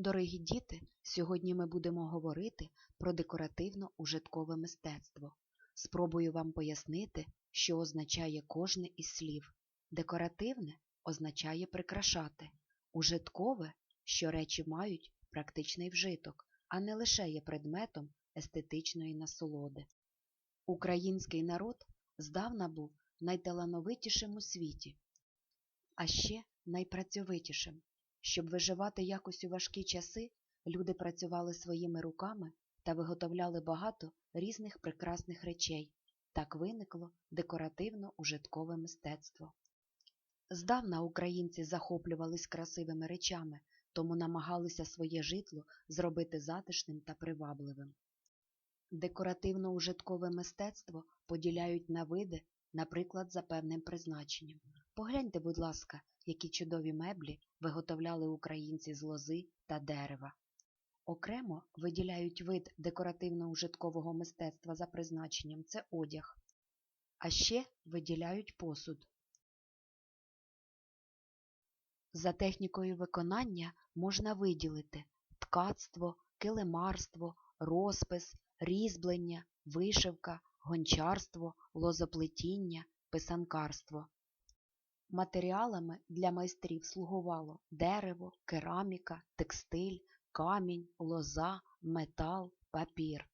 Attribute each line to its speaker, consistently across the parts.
Speaker 1: Дорогі діти, сьогодні ми будемо говорити про декоративно-ужиткове мистецтво. Спробую вам пояснити, що означає кожне із слів. Декоративне означає прикрашати, ужиткове, що речі мають практичний вжиток, а не лише є предметом естетичної насолоди. Український народ здавна був найталановитішим у світі, а ще найпрацьовитішим. Щоб виживати якось у важкі часи, люди працювали своїми руками та виготовляли багато різних прекрасних речей. Так виникло декоративно-ужиткове мистецтво. Здавна українці захоплювались красивими речами, тому намагалися своє житло зробити затишним та привабливим. Декоративно-ужиткове мистецтво поділяють на види, наприклад, за певним призначенням. Погляньте, будь ласка, які чудові меблі виготовляли українці з лози та дерева. Окремо виділяють вид декоративно-ужиткового мистецтва за призначенням це одяг, а ще виділяють посуд. За технікою виконання можна виділити ткацтво, килимарство, розпис, різьблення, вишивка, гончарство, лозоплетіння, писанкарство. Матеріалами для майстрів слугувало дерево, кераміка, текстиль, камінь, лоза, метал, папір.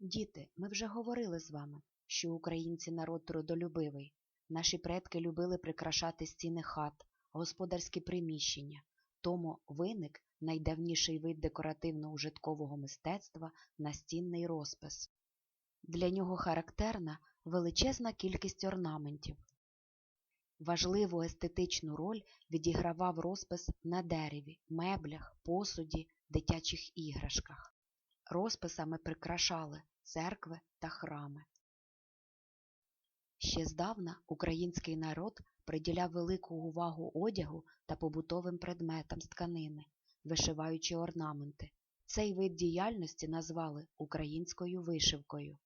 Speaker 1: Діти, ми вже говорили з вами, що українці народ трудолюбивий. Наші предки любили прикрашати стіни хат, господарські приміщення, тому виник найдавніший вид декоративно-ужиткового мистецтва настінний розпис. Для нього характерна величезна кількість орнаментів. Важливу естетичну роль відігравав розпис на дереві, меблях, посуді, дитячих іграшках. Розписами прикрашали церкви та храми. Ще здавна український народ приділяв велику увагу одягу та побутовим предметам з тканини, вишиваючи орнаменти. Цей вид діяльності назвали українською вишивкою.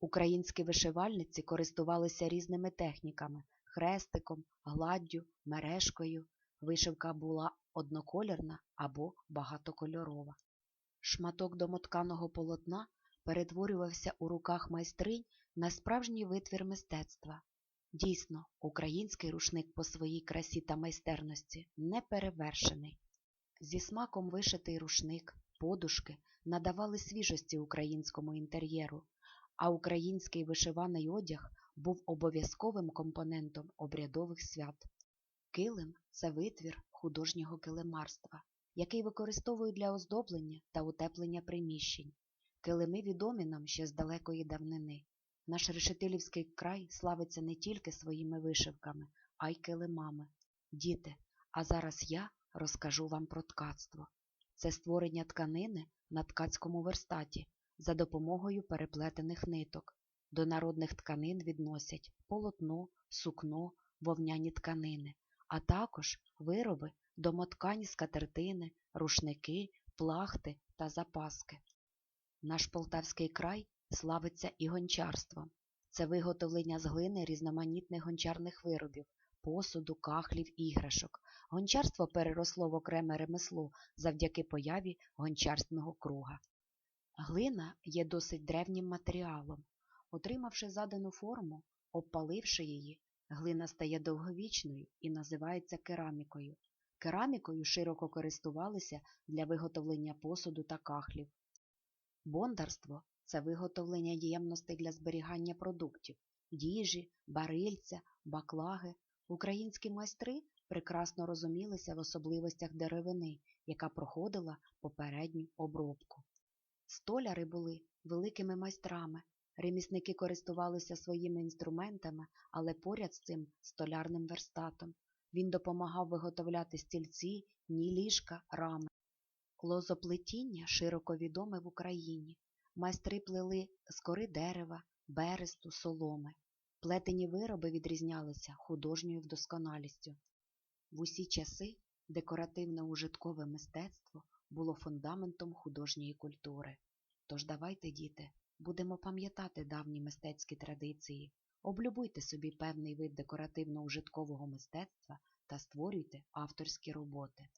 Speaker 1: Українські вишивальниці користувалися різними техніками хрестиком, гладдю, мережкою. Вишивка була одноколірна або багатокольорова. Шматок домотканого полотна перетворювався у руках майстринь на справжній витвір мистецтва. Дійсно, український рушник по своїй красі та майстерності не перевершений. Зі смаком вишитий рушник, подушки надавали свіжості українському інтер'єру, а український вишиваний одяг був обов'язковим компонентом обрядових свят. Килим це витвір художнього килимарства, який використовують для оздоблення та утеплення приміщень. Килими відомі нам ще з далекої давнини. Наш решетилівський край славиться не тільки своїми вишивками, а й килимами. Діти, а зараз я розкажу вам про ткацтво. Це створення тканини на ткацькому верстаті за допомогою переплетених ниток. До народних тканин відносять полотно, сукно, вовняні тканини, а також вироби домоткані скатертини, рушники, плахти та запаски. Наш Полтавський край славиться і гончарством. Це виготовлення з глини різноманітних гончарних виробів, посуду, кахлів, іграшок. Гончарство переросло в окреме ремесло завдяки появі гончарського круга. Глина є досить древнім матеріалом. Отримавши задану форму, обпаливши її, глина стає довговічною і називається керамікою. Керамікою широко користувалися для виготовлення посуду та кахлів. Бондарство це виготовлення ємностей для зберігання продуктів, їжі, барильця, баклаги. Українські майстри прекрасно розумілися в особливостях деревини, яка проходила попередню обробку. Столяри були великими майстрами, ремісники користувалися своїми інструментами, але поряд з цим столярним верстатом. Він допомагав виготовляти стільці, ні ліжка, рами. Лозоплетіння широко відоме в Україні. Майстри плели з кори дерева, бересту, соломи. Плетені вироби відрізнялися художньою вдосконалістю. В усі часи декоративно-ужиткове мистецтво було фундаментом художньої культури. Тож давайте, діти, будемо пам'ятати давні мистецькі традиції, облюбуйте собі певний вид декоративно-ужиткового мистецтва та створюйте авторські роботи.